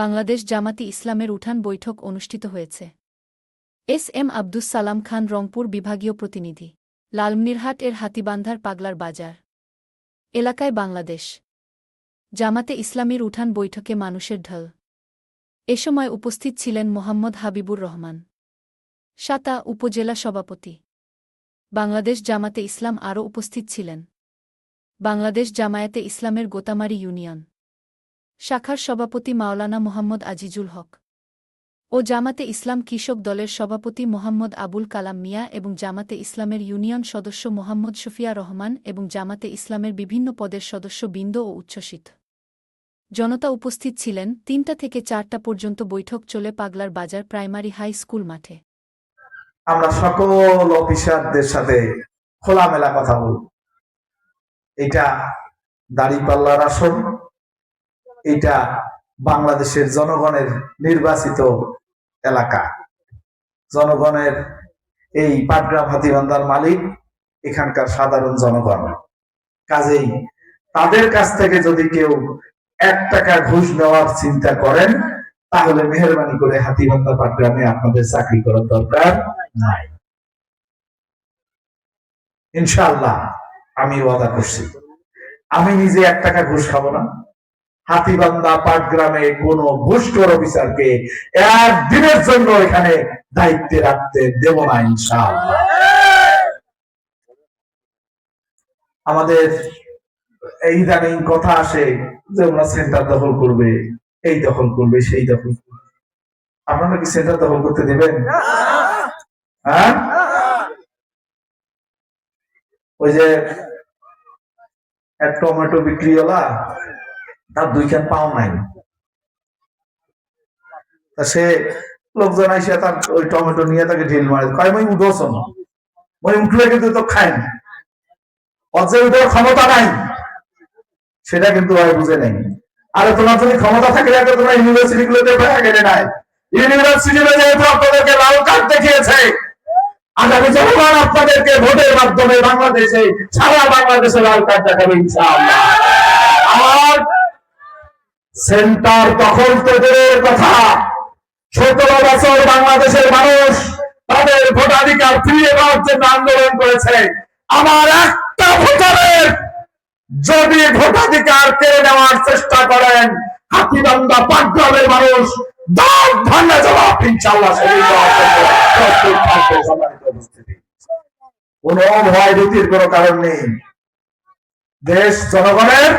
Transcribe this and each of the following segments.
বাংলাদেশ জামাতি ইসলামের উঠান বৈঠক অনুষ্ঠিত হয়েছে। এস এম আব্দুস সালাম খান রংপুর বিভাগীয় প্রতিনিধি। লালমনিরহাট এর হাতিবান্ধার পাগলার বাজার। এলাকায় বাংলাদেশ। জামাতে ইসলামীর উঠান বৈঠকে মানুষের ঢল। এ সময় উপস্থিত ছিলেন মোহাম্মদ হাবিবুর রহমান। সাতা উপজেলা সভাপতি। বাংলাদেশ জামাতে ইসলাম আরও উপস্থিত ছিলেন। বাংলাদেশ জামায়াতে ইসলামের গোতামারি ইউনিয়ন। শাখার সভাপতি মাওলানা মোহাম্মদ আজিজুল হক ও জামাতে ইসলাম কৃষক দলের সভাপতি মোহাম্মদ আবুল কালাম মিয়া এবং জামাতে ইসলামের ইউনিয়ন সদস্য মোহাম্মদ শফিয়া রহমান এবং জামাতে ইসলামের বিভিন্ন পদের সদস্য বৃন্দ ও উচ্ছ্বসিত জনতা উপস্থিত ছিলেন। তিনটা থেকে চারটা পর্যন্ত বৈঠক চলে পাগলার বাজার প্রাইমারি হাই স্কুল মাঠে। আমরা সকল অফিসারদের সাথে খোলামেলা কথা বলব। এটা দাড়িপাল্লার আসন। এটা বাংলাদেশের জনগণের নির্বাচিত এলাকা। জনগণের এই পাটগ্রাম হাতিবান্ধার মালিক, এখানকার সাধারণ জনগণ। কাজেই তাদের কাছ থেকে যদি কেউ এক টাকা ঘুষ নেওয়ার চিন্তা করেন, তাহলে মেহরবানি করে হাতিবান্ধা পাটগ্রামে আপনাদের চাকরি করার দরকার নাই। ইনশাল্লাহ আমি ওয়াদা করছি। আমি নিজে এক টাকা ঘুষ খাব না। হাতিবান্ধা পাটগ্রামে কোন ঘুষখোর অফিসারকে একদিনের জন্য এখানে দায়িত্বে রাখতে দেব না, ইনশাআল্লাহ। আমাদের এই ইদানিং কথা আসে যে ওরা সেন্টার দখল করবে, এই দখল করবে, সেই দখল করবে। আপনারা কি সেন্টার দখল করতে দেবেন? হ্যাঁ? ওই যে এক টমেটো বিক্রিওয়ালা তার দুইখান পাও নাই। সে লোকজন আইসে তার ওই টমেটো নিয়ে তাকে ঢিল মারে। কয়, মই না। মই উঠলে কিন্তু তো খাই না ক্ষমতা নাই। সেটা কিন্তু আর বুঝে নেই। আরে তোমার যদি ক্ষমতা থাকে রাখো তোমরা ইউনিভার্সিটি গুলোতে গেলে নাই। ইউনিভার্সিটি যেহেতু আপনাদেরকে লাল কার্ড দেখিয়েছে। আগামী জনগণ আপনাদেরকে ভোটের মাধ্যমে বাংলাদেশে, সারা বাংলাদেশে লাল কার্ড দেখাবে ইনশাআল্লাহ। সেন্টার দখল তো কথা। সতেরো বছর বাংলাদেশের মানুষ তাদের ভোটাধিকার ফিরিয়ে দেওয়ার জন্য আন্দোলন করেছে। আমার একটা ভোটারের যদি ভোটাধিকার কেড়ে নেওয়ার চেষ্টা করেন, হাতিবান্ধা পাটগ্রামের মানুষ দাঁত ভাঙা জবাব ইনশাল্লাহ কোন ভয় ভীতির কোন কারণ নেই। দেশ জনগণের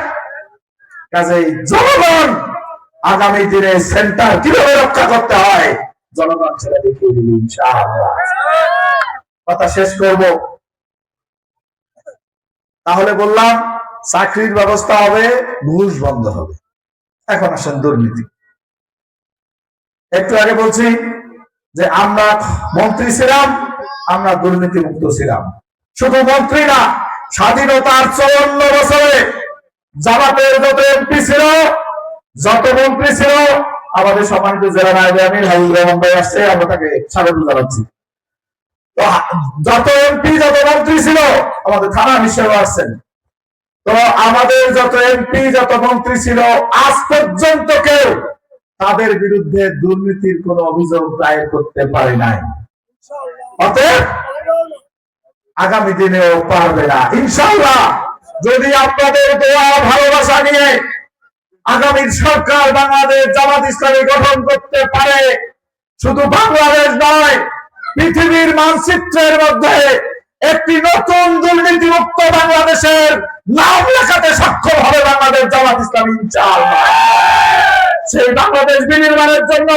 কাজেই জনগণ আগামী দিনে সেন্টার কীভাবে রক্ষা করতে হয়, জনগণ সেটা দেখিয়ে দিবে কথা শেষ করব। তাহলে বললাম, চাকরির ব্যবস্থা হবে, ঘুষ বন্ধ হবে। এখন আসেন দুর্নীতি। একটু আগে বলছি যে আমরা মন্ত্রী ছিলাম, আমরা দুর্নীতি মুক্ত ছিলাম। শুধু মন্ত্রী না, স্বাধীনতার চৌন্ন বছরে জামাতের যত এমপি ছিল, যত মন্ত্রী ছিল, আমাদের সম্মানিত জেলা নায়ক আমির হাবিবুর রহমান ভাই আসছে, আমরা তাকে স্বাগত জানাচ্ছি। যত এমপি, যত মন্ত্রী ছিল, আমাদের থানা হিসেবে আসছেন। তো আমাদের যত এমপি, যত মন্ত্রী ছিল, আজ পর্যন্ত কেউ তাদের বিরুদ্ধে দুর্নীতির কোন অভিযোগ দায়ের করতে পারে নাই। অতএব, আগামী দিনেও পারবে না। ইনশাল্লাহ যদি আপনাদের দোয়া ভালোবাসা নিয়ে আগামী সরকার বাংলাদেশ জামাত ইসলামী গঠন করতে পারে, শুধু বাংলাদেশ নয়, পৃথিবীর মানচিত্রের মধ্যে একটি নতুন দুর্নীতিমুক্ত বাংলাদেশের নাম লেখাতে সক্ষম হবে বাংলাদেশ জামাত ইসলামী, ইনশাআল্লাহ। সেই বাংলাদেশ বিনির্মাণের জন্য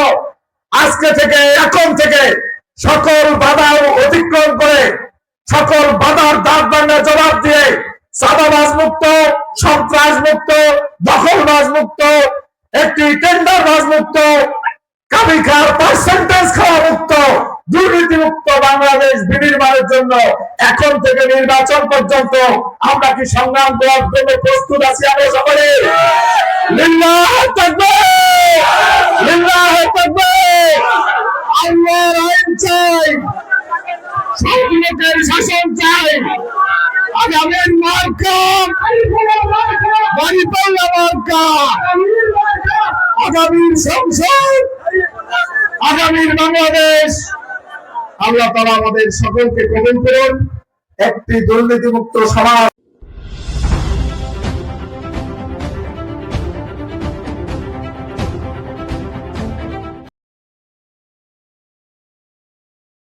আজকে থেকে, এখন থেকে সকল বাধা অতিক্রম করে, সকল বাধার দাঁত ভাঙা জবাব দিয়ে চাঁদাবাজ মুক্ত, সন্ত্রাস মুক্ত, দখলবাজ মুক্ত, একটি টেন্ডারবাজ মুক্ত কাবিখার পার্সেন্টেজ খাওয়া মুক্ত দুর্নীতি মুক্ত বাংলাদেশ বিনির্মাণের জন্য এখন থেকে নির্বাচন পর্যন্ত আমরা কি সংগ্রাম দেওয়ার জন্য প্রস্তুত আছি আমরা সকলে? আল্লাহর আইন চাই। স্বাধীনতার শাসন চাই। আগামীর মার্কা। বাড়িপাল্লা মার্কা। আগামীর সংসদ আগামীর বাংলাদেশ। আল্লাহ তারা আমাদের সকলকে কমেন্ট করুন। একটি দুর্নীতিমুক্ত সমাজ